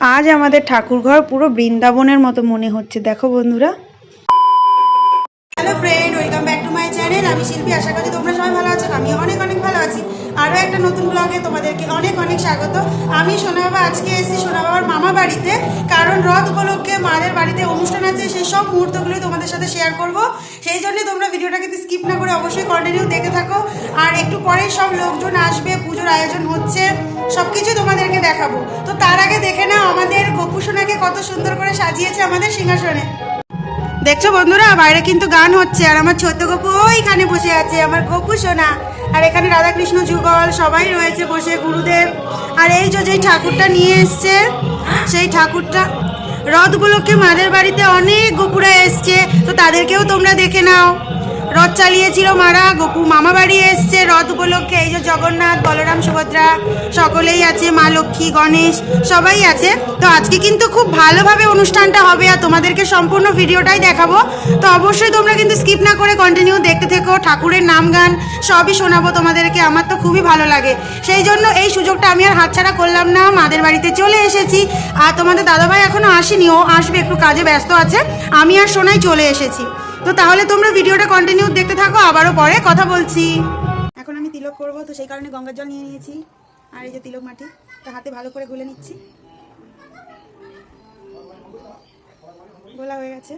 আজ আমাদের ঠাকুরঘর পুরো বৃন্দাবনের মতো মনে হচ্ছে। দেখো বন্ধুরা। Hello friend welcome back to my channel আমি শিল্পী, আশা করি তোমরা আরও একটা নতুন ব্লগে তোমাদেরকে অনেক অনেক স্বাগত। আমি সোনা বাবা আজকে এসেছি সোনা বাবার মামা বাড়িতে। কারণ রথ উপলক্ষে মাদের বাড়িতে অনুষ্ঠান আছে, সেই সব মুহূর্তগুলোই তোমাদের সাথে শেয়ার করব। সেই জন্যই তোমরা ভিডিওটাকে স্কিপ না করে অবশ্যই কন্টিনিউ দেখে থাকো। আর একটু পরেই সব লোকজন আসবে, পুজোর আয়োজন হচ্ছে সব কিছু তোমাদেরকে দেখাবো। তো তার আগে দেখে নাও, আমাদের গোপু সোনাকে কত সুন্দর করে সাজিয়েছে আমাদের সিংহাসনে। দেখছ বন্ধুরা, বাইরে কিন্তু গান হচ্ছে, আর আমার ছোট্ট গপু ওইখানে বসে আছে, আমার গপু সোনা আর এখানে রাধাকৃষ্ণ যুগল সবাই রয়েছে বসে, গুরুদেব। আর এই যে যেই ঠাকুরটা নিয়ে এসছে, সেই ঠাকুরটা রথ উপলক্ষে মাদের বাড়িতে অনেক গোপুরা এসছে, তো তাদেরকেও তোমরা দেখে নাও। রথ চালিয়েছিল মারা, গপু মামা বাড়ি এসছে, রথ উপলক্ষে এই যে জগন্নাথ, বলরাম, সুভদ্রা সকলেই আছে, মা লক্ষ্মী, গণেশ, সবাই আছে। তো আজকে কিন্তু খুব ভালোভাবে অনুষ্ঠানটা হবে আর তোমাদেরকে সম্পূর্ণ ভিডিওটাই দেখাবো। তো অবশ্যই তোমরা কিন্তু স্কিপ না করে কন্টিনিউ দেখতে থেকো, ঠাকুরের নাম গান সবই শোনাবো তোমাদেরকে, আমার তো খুবই ভালো লাগে। সেই জন্য এই সুযোগটা আমি আর হাতছাড়া করলাম না, মাদের বাড়িতে চলে এসেছি। আর তোমাদের দাদাভাই এখনও আসেনি, ও আসবে, একটু কাজে ব্যস্ত আছে, আমি আর সোনাই চলে এসেছি। তো তাহলে তোমরা ভিডিওটা কন্টিনিউ দেখতে থাকো, আবারও পরে কথা বলছি। এখন আমি তিলক করব, তো সেই কারণে গঙ্গার জল নিয়ে নিয়েছি। আর এই যে তিলক মাটি, তো হাতে ভালো করে গুলে নিচ্ছি। গোলা হয়ে গেছে।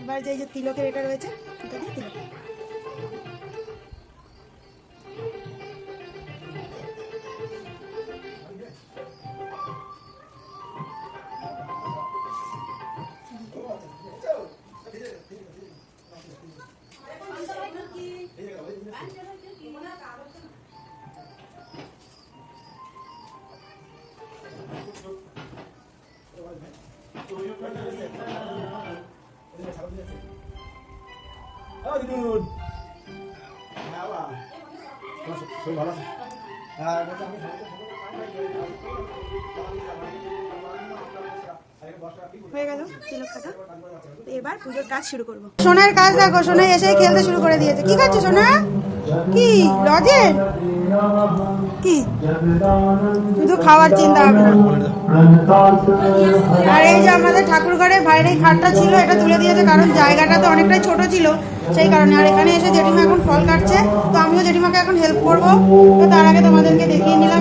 এবার যে এই যে তিলকের এটা রয়েছে দিয়ে তিলক Oh, দিদুন হ্যাঁ বাবা তোমার শরীর ভালো আছে হ্যাঁ বলছি আমি সোনার কাজ দেখো, সোনা এসে খেলতে শুরু করে দিয়েছে। কি খাচ্ছ সোনা? কি? লজেন? কি? শুধু খাওয়ার চিন্তা হবে আর এই যে আমাদের ঠাকুর ঘরে বাইরে খাটটা ছিল, এটা তুলে দিয়েছে কারণ জায়গাটা তো অনেকটাই ছোট ছিল। সেই কারণে আর এখানে এসে জেঠিমা এখন ফল কাটছে। তো আমিও জেঠিমাকে এখন হেল্প করব। তো তার আগে তোমাদেরকে দেখিয়ে নিলাম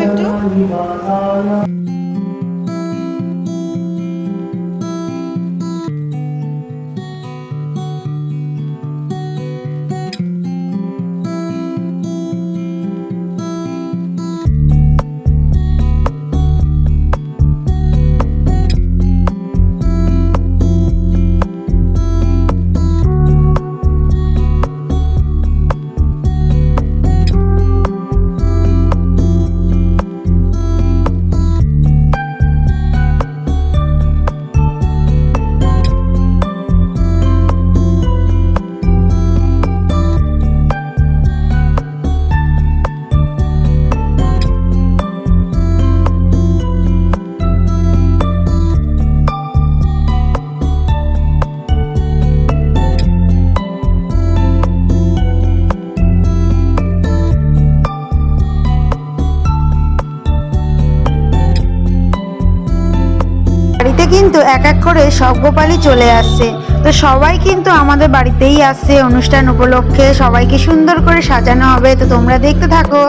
এক এক করে সব গোপালই চলে আসছে। তো সবাই কিন্তু আমাদের বাড়িতেই আসছে অনুষ্ঠান উপলক্ষে। সবাইকে সুন্দর করে সাজানো হবে। তো তোমরা দেখতে থাকো।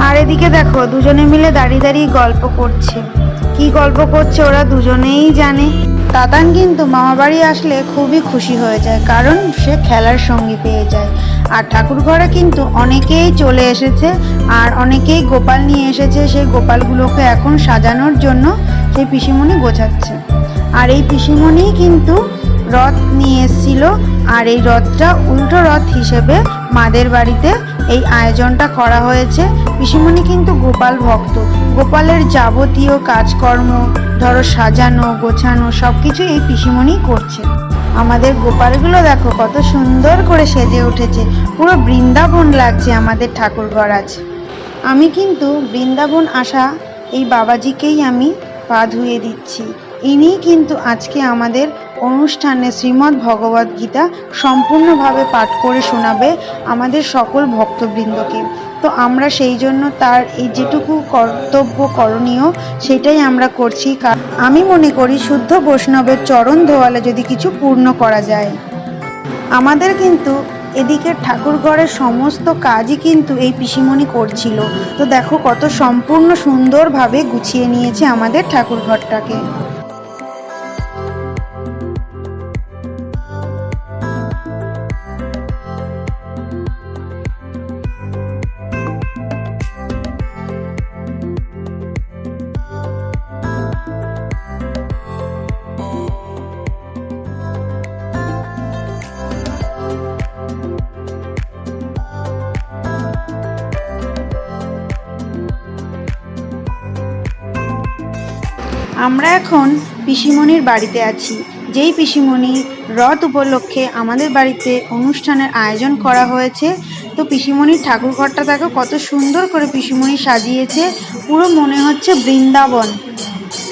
আর এদিকে দেখো, দুজনে মিলে দাঁড়িয়ে দাঁড়িয়ে গল্প করছে। কি গল্প করছে ওরা দুজনেই জানে। তাতান কিন্তু মামাবাড়ি আসলে খুবই খুশি হয়ে যায়, কারণ সে খেলার সঙ্গী পেয়ে যায়। আর ঠাকুর ঘরে কিন্তু অনেকেই চলে এসেছে, আর অনেকেই গোপাল নিয়ে এসেছে, সেই গোপালগুলোকে এখন সাজানোর জন্য সেই পিসিমণি গোছাচ্ছে। আর এই পিসিমণি কিন্তু রথ নিয়ে এসেছিল, আর এই রথটা উল্টো রথ হিসেবে মাদের বাড়িতে এই আয়োজনটা করা হয়েছে। পিসিমণি কিন্তু গোপাল ভক্ত। গোপালের যাবতীয় কাজকর্ম ধরো সাজানো, গোছানো সব কিছু এই পিসিমণি করছে। আমাদের গোপালগুলো দেখো কত সুন্দর করে সেজে উঠেছে। পুরো বৃন্দাবন লাগছে আমাদের ঠাকুরঘর আজ আমি কিন্তু বৃন্দাবন আসা এই বাবাজিকেই আমি পা ধুয়ে দিচ্ছি। ইনি কিন্তু আজকে আমাদের অনুষ্ঠানে শ্রীমদ্ ভগবদ গীতা সম্পূর্ণভাবে পাঠ করে শোনাবে আমাদের সকল ভক্তবৃন্দকে। তো আমরা সেই জন্য তার এই যেটুকু কর্তব্য করণীয়, সেটাই আমরা করছি। আমি মনে করি শুদ্ধ বৈষ্ণবের চরণ ধোয়ালে যদি কিছু পূর্ণ করা যায়। আমাদের কিন্তু এদিকে ঠাকুরঘরের সমস্ত কাজই কিন্তু এই পিসিমণি করছিল। তো দেখো কত সম্পূর্ণ সুন্দরভাবে গুছিয়ে নিয়েছে আমাদের ঠাকুরঘরটাকে। আমরা এখন পিসিমণির বাড়িতে আছি, যেই পিসিমণি রথ উপলক্ষে আমাদের বাড়িতে অনুষ্ঠানের আয়োজন করা হয়েছে। তো পিসিমণির ঠাকুরঘরটা দেখো, কত সুন্দর করে পিসিমণি সাজিয়েছে। পুরো মনে হচ্ছে বৃন্দাবন।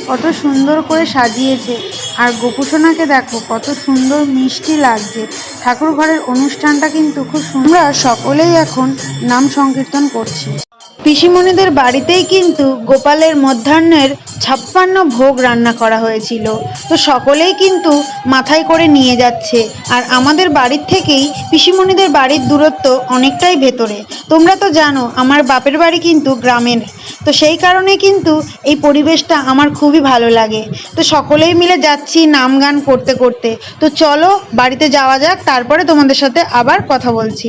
কত সুন্দর করে সাজিয়েছে। আর গোপুসোনাকে দেখো, কত সুন্দর মিষ্টি লাগছে। ঠাকুর ঘরের অনুষ্ঠানটা কিন্তু খুব সুন্দর। সকলেই এখন নাম সংকীর্তন করছি। পিসিমণিদের বাড়িতেই কিন্তু গোপালের মধ্যাহ্নের ছাপ্পান্ন ভোগ রান্না করা হয়েছিল। তো সকলেই কিন্তু মাথায় করে নিয়ে যাচ্ছে। আর আমাদের বাড়ির থেকেই পিসিমণিদের বাড়ির দূরত্ব অনেকটাই ভেতরে। তোমরা তো জানো, আমার বাপের বাড়ি কিন্তু গ্রামের। তো সেই কারণে কিন্তু এই পরিবেশটা আমার খুবই ভালো লাগে। তো সকলেই মিলে যাচ্ছি নাম গান করতে করতে। তো চলো বাড়িতে যাওয়া যাক, তারপরে তোমাদের সাথে আবার কথা বলছি।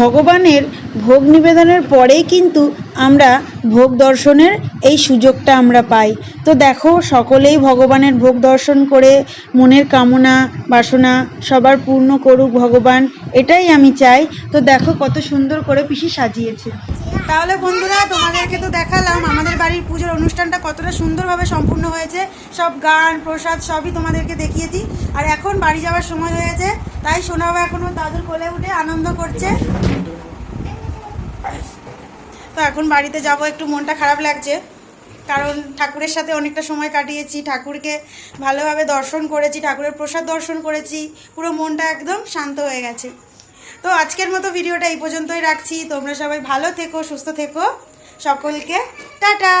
ভগবানের ভোগ নিবেদনের পরেই কিন্তু আমরা ভোগ দর্শনের এই সুযোগটা আমরা পাই। তো দেখো, সকলেই ভগবানের ভোগ দর্শন করে মনের কামনা, বাসনা সবার পূর্ণ করুক ভগবান, এটাই আমি চাই। তো দেখো কত সুন্দর করে পিসি সাজিয়েছে। তাহলে বন্ধুরা, তোমাদেরকে তো দেখালাম বাড়ির পুজোর অনুষ্ঠানটা কতটা সুন্দরভাবে সম্পূর্ণ হয়েছে। সব গান, প্রসাদ সবই তোমাদেরকে দেখিয়েছি। আর এখন বাড়ি যাওয়ার সময় হয়েছে, তাই শোনাবো এখনও দাদুর কোলে উঠে আনন্দ করছে। তো এখন বাড়িতে যাব, একটু মনটা খারাপ লাগছে। কারণ ঠাকুরের সাথে অনেকটা সময় কাটিয়েছি, ঠাকুরকে ভালোভাবে দর্শন করেছি, ঠাকুরের প্রসাদ দর্শন করেছি, পুরো মনটা একদম শান্ত হয়ে গেছে। তো আজকের মতো ভিডিওটা এই পর্যন্তই রাখছি। তোমরা সবাই ভালো থেকো, সুস্থ থেকো। সকলকে টাটা।